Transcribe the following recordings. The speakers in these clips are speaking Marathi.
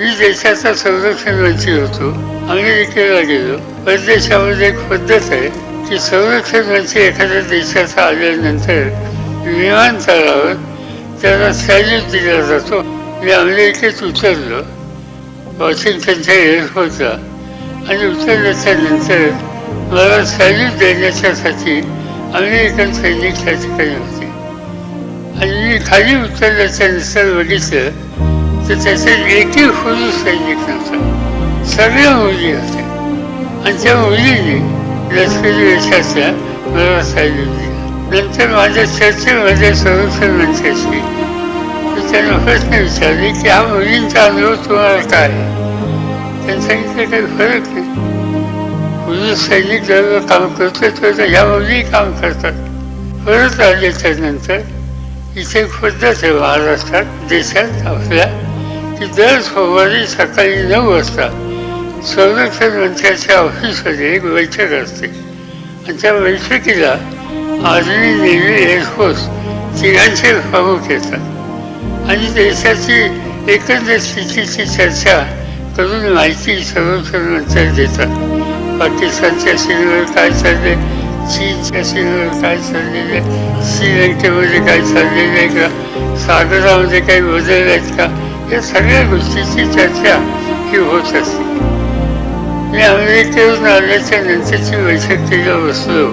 मी देशाचा संरक्षण मंत्री होतो. अमेरिकेला गेलो. परदेशामध्ये एक पद्धत आहे की संरक्षण मंत्री एखाद्या देशाचा आल्यानंतर विमानतळावर त्याला सॅल्यूट दिला जातो. मी अमेरिकेत उतरलो. वॉशिंग्टनच्या एअरपोर्टला. आणि उतरल्याच्या नंतर मला सॅल्यूट देण्याच्यासाठी अमेरिकन सैनिक त्या ठिकाणी होते. आणि मी खाली उतरल्याच्या नंतर बघितलं तर त्याचे एकही पुरुष सैनिक नव्हता सगळ्या मुली होत्या आणि त्या मुलीने लष्करी वेशातल्या मला सॅल्यूट दिला नंतर माझ्या चर्चेमध्ये संरक्षण मंत्र्याशी त्यांना प्रश्न विचारले की हा मुलींचा अनुभव तुम्हाला काय आहे? त्यांनी सांगितलं काही फरक नाही. पुरुष सैनिक जर काम करतो तर ह्या मुली काम करतात. परत आले नंतर इथे खुद्द ते महाराष्ट्रात देशात आपल्या की दर सोमवारी सकाळी नऊ वाजता संरक्षण मंत्र्याच्या ऑफिसमध्ये एक बैठक असते. आणि त्या बैठकीला आर्मी नेव्ही एअरफोर्स तिघांचे प्रमुख येतात. आणि देशाची एकंदर स्थितीची चर्चा करून माहिती संरक्षण मंत्र्या देतात. पाकिस्तानच्या सीमेवर काय चालले चीनच्या सीमेवर काय चाललेलं आहे? श्रीलंकेमध्ये काय चाललेलं आहे? का सागरामध्ये काही बदल आहेत का? या सगळ्या गोष्टीची चर्चा ही होत असते. मी अमेरिकेवरून आल्याच्या नंतरची वैशक्तीला बसलो.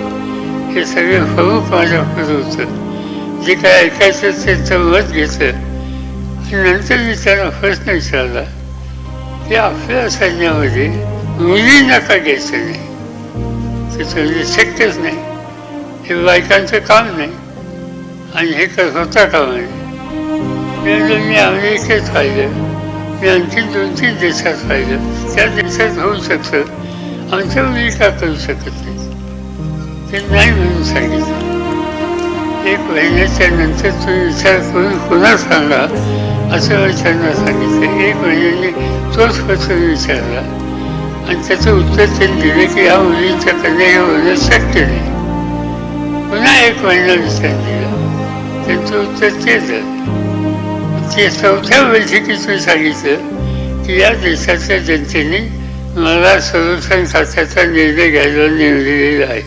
हे सगळे प्रमुख माझ्याकडे होतं. जे काय ऐकायचं त्यांचं मत घेतलं. नंतर मी त्यांना प्रश्न विचारला की आपल्या सैन्यामध्ये मुलींना का घ्यायचं नाही. त्याचं म्हणजे शक्यच नाही. हे बायकांचं काम नाही. आणि हे स्वतः होता कामा म्हणजे मी अमेरिकेत पाहिलं मी आणखी दोन तीन देशात पाहिलं त्या देशात होऊ शकतं. आमच्या मुली का करू शकत नाही? ते नाही म्हणून सांगितलं. एक महिन्याच्या नंतर तुम्ही विचार करून पुन्हा सांगा असं मी त्यांना सांगितलं. एक महिन्याने तोच प्रश्न विचारला. आणि त्याचं उत्तर त्यांनी दिलं की ह्या मुलींच्या कन्या हे होणं शक्य नाही. पुन्हा एक महिना विचार दिला. त्यांचं उत्तर तेच झालं. ते चौथ्या बैठकीत मी सांगितलं की या देशाच्या जनतेने मला संरक्षण खात्याचा निर्णय घ्यायला निवडलेला आहे.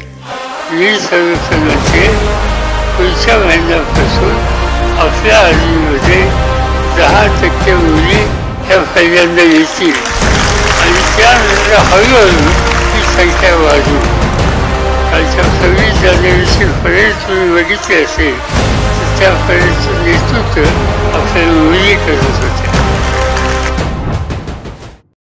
मी संरक्षण पुढच्या महिन्यापासून आपल्या आर्मीमध्ये दहा टक्के मुली ह्या पहिल्यांदा येतील. आणि त्यानंतर हळूहळू ही संख्या वाढू कालच्या सव्वीस जानेवारीची फळे तुम्ही बघितली असेल. तर त्या परेडचं नेतृत्व आपल्या मुली करत होत्या